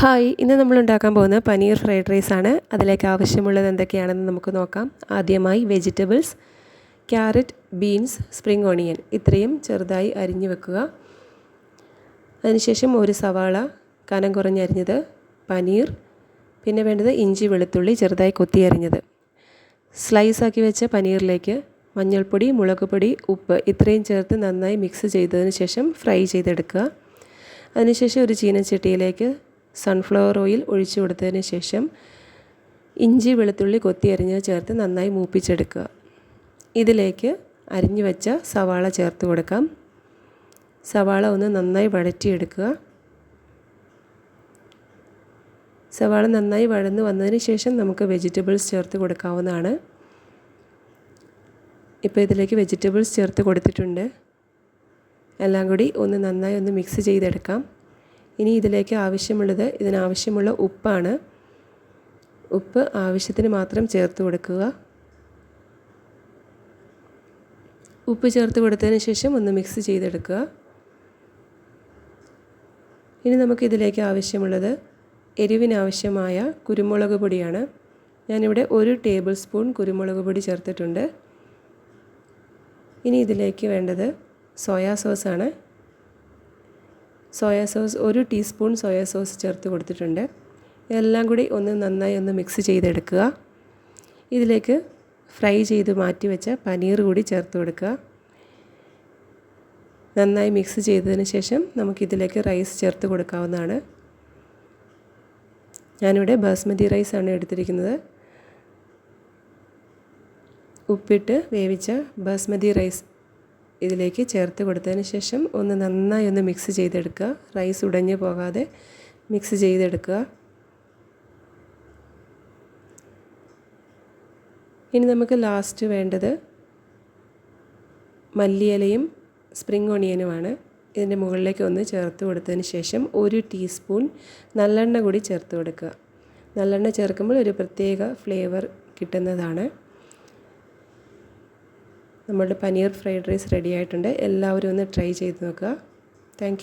Hi ഇന്ന് നമ്മൾ ഉണ്ടാക്കാൻ പോകുന്നത് പനീർ ഫ്രൈഡ് റൈസ് ആണ് അതിലേക്ക് ആവശ്യമുള്ളത് എന്തൊക്കെയാണെന്ന് നമുക്ക് നോക്കാം. ആദ്യമായി vegetables carrot beans spring onion. ഇത്രയും ചെറുതായി അരിഞ്ഞു വെക്കുക. അതിനുശേഷം ഒരു സവാള കനം കുറഞ്ഞരിഞ്ഞത് പനീർ പിന്നെ വേണ്ടത് ഇഞ്ചി വെളുത്തുള്ളി ചെറുതായി കൊത്തി അരിഞ്ഞത്. സ്ലൈസാക്കി വെച്ച പനീറിലേക്ക് മഞ്ഞൾപ്പൊടി മുളക് പൊടി ഉപ്പ് ഇത്രയും ചേർത്ത് നന്നായി മിക്സ് ചെയ്തതിന് ശേഷം ഫ്രൈ ചെയ്തെടുക്കുക. അതിനുശേഷം ഒരു ചീനച്ചട്ടിയിലേക്ക് സൺഫ്ലവർ ഓയിൽ ഒഴിച്ചു കൊടുത്തതിന് ശേഷം ഇഞ്ചി വെളുത്തുള്ളി കൊത്തി അരിഞ്ഞത് ചേർത്ത് നന്നായി മൂപ്പിച്ചെടുക്കുക. ഇതിലേക്ക് അരിഞ്ഞു വെച്ച സവാള ചേർത്ത് കൊടുക്കാം. സവാള ഒന്ന് നന്നായി വഴറ്റിയെടുക്കുക. സവാള നന്നായി വഴന്ന് വന്നതിന് ശേഷം നമുക്ക് വെജിറ്റബിൾസ് ചേർത്ത് കൊടുക്കാവുന്നതാണ്. ഇപ്പോൾ ഇതിലേക്ക് വെജിറ്റബിൾസ് ചേർത്ത് കൊടുത്തിട്ടുണ്ട്. എല്ലാം കൂടി ഒന്ന് നന്നായി ഒന്ന് മിക്സ് ചെയ്തെടുക്കാം. ഇനി ഇതിലേക്ക് ആവശ്യമുള്ളത് ഇതിനാവശ്യമുള്ള ഉപ്പാണ്. ഉപ്പ് ആവശ്യത്തിന് മാത്രം ചേർത്ത് കൊടുക്കുക. ഉപ്പ് ചേർത്ത് കൊടുത്തതിന് ശേഷം ഒന്ന് മിക്സ് ചെയ്തെടുക്കുക. ഇനി നമുക്ക് ഇതിലേക്ക് ആവശ്യമുള്ളത് എരിവിനാവശ്യമായ കുരുമുളക് പൊടിയാണ്. ഞാനിവിടെ ഒരു ടേബിൾ സ്പൂൺ കുരുമുളക് പൊടി ചേർത്തിട്ടുണ്ട്. ഇനി ഇതിലേക്ക് വേണ്ടത് സോയാ സോസാണ് സോയാ സോസ് ഒരു ടീസ്പൂൺ സോയാ സോസ് ചേർത്ത് കൊടുത്തിട്ടുണ്ട്. എല്ലാം കൂടി ഒന്ന് നന്നായി ഒന്ന് മിക്സ് ചെയ്തെടുക്കുക. ഇതിലേക്ക് ഫ്രൈ ചെയ്ത് മാറ്റി വെച്ച പനീർ കൂടി ചേർത്ത് കൊടുക്കുക. നന്നായി മിക്സ് ചെയ്തതിന് ശേഷം നമുക്കിതിലേക്ക് റൈസ് ചേർത്ത് കൊടുക്കാവുന്നതാണ്. ഞാനിവിടെ ബാസ്മതി ആണ് എടുത്തിരിക്കുന്നത്. ഉപ്പിട്ട് വേവിച്ച ബാസ്മതി റൈസ് ഇതിലേക്ക് ചേർത്ത് കൊടുത്തതിന് ശേഷം ഒന്ന് നന്നായി ഒന്ന് മിക്സ് ചെയ്തെടുക്കുക. റൈസ് ഉടഞ്ഞു പോകാതെ മിക്സ് ചെയ്തെടുക്കുക. ഇനി നമുക്ക് ലാസ്റ്റ് വേണ്ടത് മല്ലിയിലയും സ്പ്രിംഗ് ഓണിയനുമാണ് ഇതിന്റെ മുകളിലേക്ക് ഒന്ന് ചേർത്ത് കൊടുത്തതിന് ശേഷം ഒരു ടീസ്പൂൺ നല്ലെണ്ണ കൂടി ചേർത്ത് കൊടുക്കുക. നല്ലെണ്ണ ചേർക്കുമ്പോൾ ഒരു പ്രത്യേക ഫ്ലേവർ കിട്ടുന്നതാണ്. നമ്മളുടെ പനീർ ഫ്രൈഡ് റൈസ് റെഡി ആയിട്ടുണ്ട്. എല്ലാവരും ഒന്ന് ട്രൈ ചെയ്ത് നോക്കുക. താങ്ക്